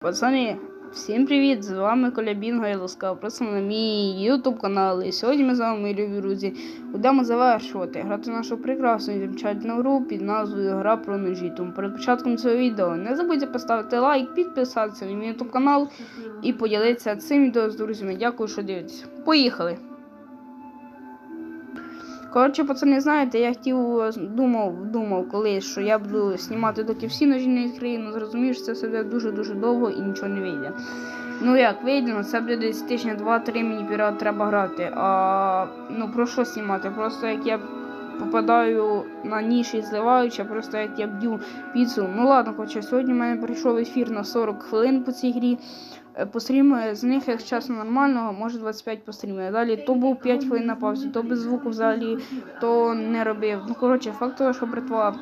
Пацани, всім привіт! З вами Коля Бінго і ласкаво просимо на мій YouTube канал. І сьогодні ми з вами, мої любі друзі, будемо завершувати грати нашу прекрасну і замечательну гру під назвою Гра про ножі. Тому перед початком цього відео не забудьте поставити лайк, підписатися на мій YouTube канал і поділитися цим відео з друзями. Дякую, що дивитесь. Поїхали! Коротше, пацани, знаєте, я хотів думав, думав колись, що я буду знімати доки всі ножі не відкрию, ну зрозумів, що це все буде дуже-дуже довго і нічого не вийде. Ну як вийде, ну це буде десь тижня 2-3 мені пірат треба грати. А ну про що знімати? Просто як я попадаю на ніші зливаючи, просто як я б'ю піцу. Ну ладно, хоча сьогодні в мене прийшов ефір на 40 хвилин по цій грі. Е, Постріми з них, як чесно, нормального, може 25 пострімів. Далі то був 5 хвилин на паузі, то без звуку взагалі то не робив. Ну, коротше, факт того, що братва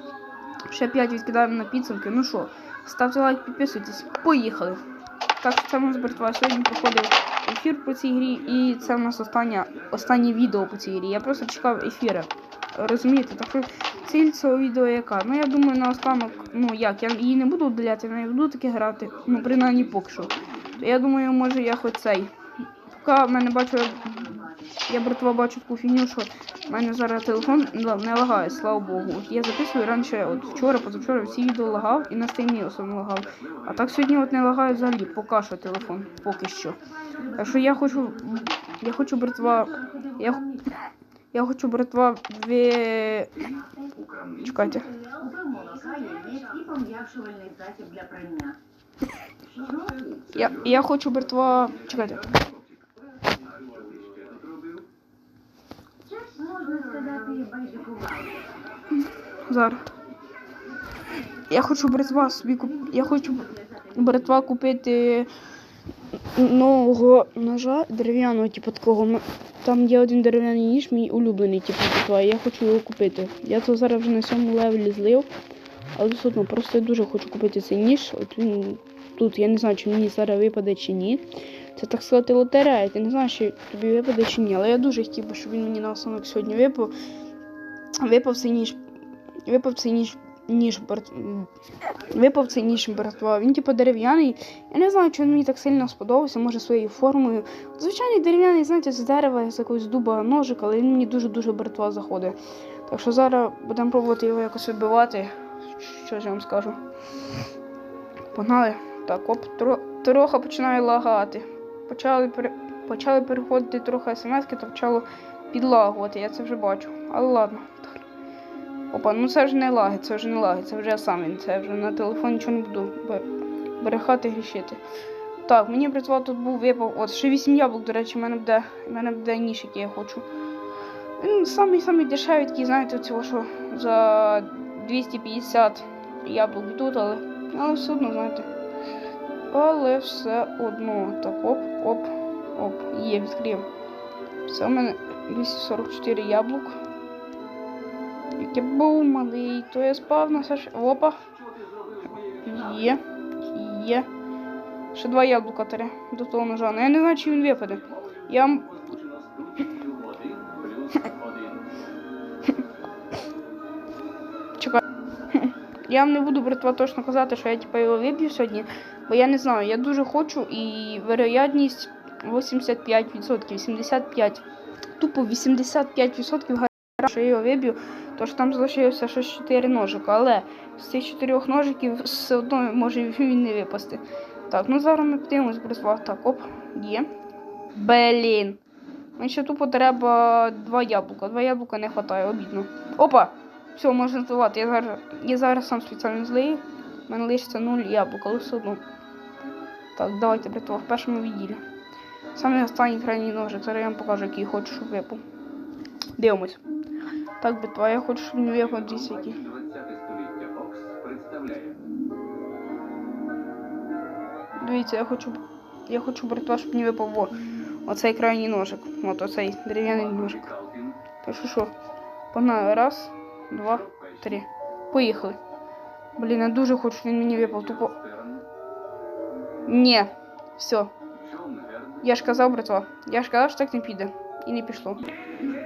ще 5 відкидаємо на підсумки. Ну що, ставте лайк, підписуйтесь. Поїхали. Так, це у нас братва сьогодні проходив ефір по цій грі, і це у нас останнє, останнє відео по цій грі. Я просто чекав ефіри. Розумієте, так ціль цього відео яка? Ну я думаю, на останок, ну як, я її не буду удаляти, я не буду таки грати, ну принаймні поки що. Я думаю, може я хоч цей. Поки в мене бачу, я братва бачу таку фігню, що в мене зараз телефон не лагає, слава Богу. От я записую раніше, от вчора, позавчора всі відео лагав і на стрімі особливо лагав. А так сьогодні от не лагає взагалі, поки що телефон, поки що. Так що я хочу, я хочу братва, я, я хочу братва ви... Чекайте. Для прання. Я, я хочу братва. Чекайте. Зараз. Я хочу братва собі куп... Я хочу братва купити нового ножа дерев'яного, типу такого. Там є один дерев'яний ніж, мій улюблений, типу братва. Я хочу його купити. Я то зараз вже на сьомому левелі злив, але все одно просто я дуже хочу купити цей ніж. От він тут, я не знаю, чи мені зараз випаде чи ні. Це так сказати лотерея. Ти не знаєш, чи тобі випаде чи ні. Але я дуже хотів би, щоб він мені на останок сьогодні випав. Випав цей ніж. Випав цей ніж. Ніж брат... випав цей ніж братва. Він типу дерев'яний. Я не знаю, чи він мені так сильно сподобався, може своєю формою. Звичайний дерев'яний, знаєте, з дерева, з якогось дуба ножик, але він мені дуже-дуже братва заходить. Так що зараз будемо пробувати його якось вибивати. Що ж я вам скажу? Погнали. Так, оп, тро... трохи починає лагати. Почали, почали переходити трохи смс-ки, то почало підлагувати, я це вже бачу. Але ладно. Опа, ну це вже не лаги, це вже не лаги, це вже я сам він, це вже на телефон нічого не буду берехати, грішити. Так, мені братва тут був випав. От, ще 8 яблук, до речі, в мене буде, в мене буде ніж, який я хочу. Він самий самий дешевий, такий, знаєте, цього, що за 250 яблук йдуть, але, але все одно, знаєте. Але все одно. Так, оп, оп, оп. Є, відкрив. Все, в мене 244 яблук. Яке був малий, то я спав на Саш. Опа. Є. Є. Ще два яблука тере до того ножа. Ну я не знаю, чи він випаде. Я. Чекай. Я вам не буду братва точно казати, що я типу, його виб'ю сьогодні, бо я не знаю, я дуже хочу і вероятність 85%, 75%. Тупо 85% гарантія, що я його виб'ю, то що там залишилося щось 4 ножика, але з цих 4 ножиків все одно може він не випасти. Так, ну зараз ми подивимось, братва. Так, оп, є. Блін. Мені ще тупо треба два яблука. Два яблука не вистачає, обідно. Опа! Все, можна зливати. Я зараз, я зараз сам спеціально злию. У мене лишиться 0 яблук, але все одно. Так, давайте, братва, в першому відділі. Саме останній крайній ножик. Зараз я вам покажу, який хочу, щоб випав. Дивимось. Так, братва, я хочу, щоб не випав дійсно який. 20 століття Окс представляє Дивіться, я хочу. Я хочу, братва, щоб не випав во. Оцей крайній ножик. От оцей дерев'яний ножик. Так що що? Погнали. Раз, два, три. Поїхали. Блін, я дуже хочу, він мені випав. Тупо. Ні. Все. Я ж казав, братва. Я ж казав, що так не піде. І не пішло.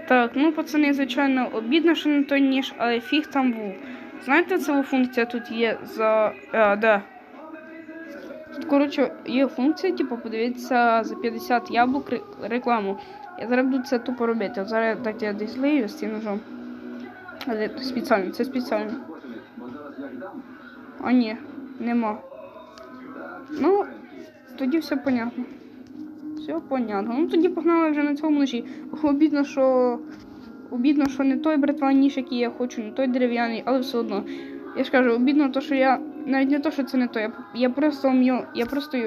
Так, ну пацани, звичайно, обідно, що не той ніж, але фіг там був. Знаєте, ця функція тут є за. А, да. Тут, коротше, є функція, типу, подивитися за 50 яблук рекламу. Я зараз буду це тупо робити. Зараз так я десь лию з цим ножом. Але спеціально, це спеціально. Бо зараз як дам, А ні, нема. Ну, тоді все понятно. Все понятно. Ну тоді погнали вже на цьому ножі. Обідно, що. Обідно, що не той братва ніж, який я хочу, не той дерев'яний, але все одно. Я ж кажу, обідно то, що я. Навіть не то, що це не то. Я, я просто вам його, я просто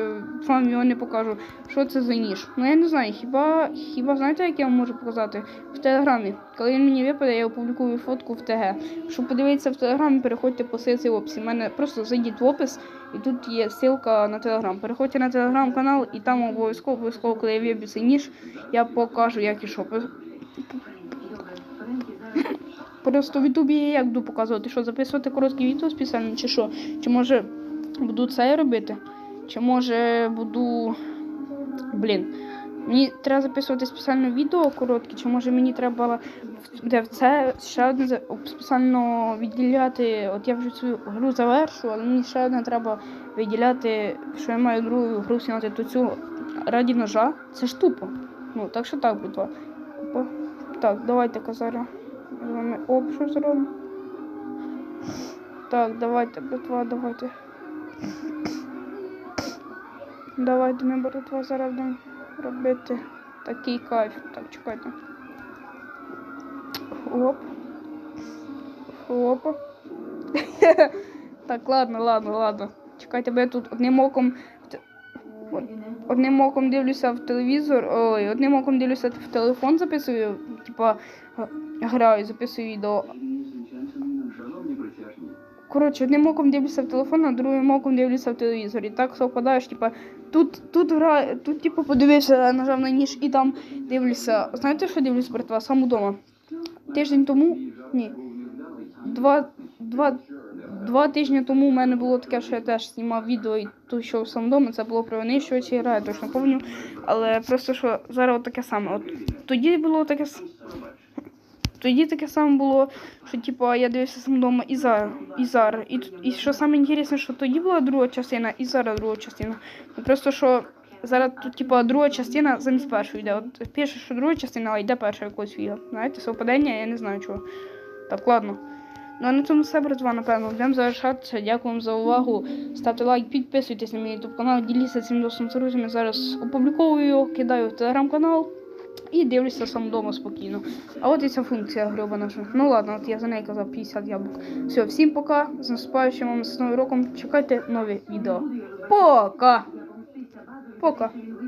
вам його не покажу, що це за ніж. Ну я не знаю, хіба хіба знаєте, як я вам можу показати? В телеграмі. Коли він мені випаде, я опублікую фотку в ТГ. Щоб подивитися в телеграмі, переходьте по ссылці в описі. У мене просто зайдіть в опис, і тут є ссылка на телеграм. Переходьте на телеграм-канал, і там обов'язково, обов'язково, коли я виб'ю цей ніж, я покажу, як і що. Просто в Ютубі я як буду показувати, що записувати короткі відео спеціально, чи що? Чи може буду це робити? Чи може буду. Блін. Мені треба записувати спеціально відео короткі, чи може мені треба де в це ще одне спеціально відділяти. От я вже цю гру завершу, але мені ще одне треба виділяти, що я маю другу гру зняти, то цю раді ножа. Це ж тупо. Ну, так що так, будь ласка. Так, давайте казара. З вами оп, що зробимо. Так, давайте, братва, давайте. Давайте ми братва зараз робити такий кайф. Так, чекайте. Оп. Опа. так, ладно, ладно, ладно. Чекайте, бо я тут одним оком. Одним оком дивлюся в телевізор, ой, одним оком дивлюся в телефон, записую, типа граю, записую відео. Коротше, одним оком дивлюся в телефон, а другим оком дивлюся в телевізор. І так совпадаєш, типа, тут, тут гра, тут, типу, подивився, нажав на ніж і там дивлюся. Знаєте, що дивлюсь, братва, сам удома? Тиждень тому, ні, два, два, два тижні тому у мене було таке, що я теж знімав відео і тут що сам вдома, це було про винищувачі гра, я точно пам'ятаю. Але просто що зараз от таке саме. От тоді було таке тоді таке саме було, що типу, я дивився сам вдома і зараз. І зараз. І, і що саме інтересне, що тоді була друга частина, і зараз друга частина. Ну просто що зараз тут, типу, друга частина замість першої йде. От пише, що друга частина, а йде перша якогось фіга. Знаєте, совпадення, я не знаю чого. Так, ладно. Ну а на цьому все, братва, напевно. Будемо завершатися. Дякую вам за увагу. Ставте лайк, підписуйтесь на мій YouTube канал, діліться цим досвідом з друзями. Зараз опубліковую його, кидаю в телеграм-канал і дивлюся сам вдома спокійно. А от і ця функція грьоба наша. Ну ладно, от я за неї казав 50 яблук. Все, всім пока. З наступаючим вам з новим роком. Чекайте нові відео. Пока! Пока!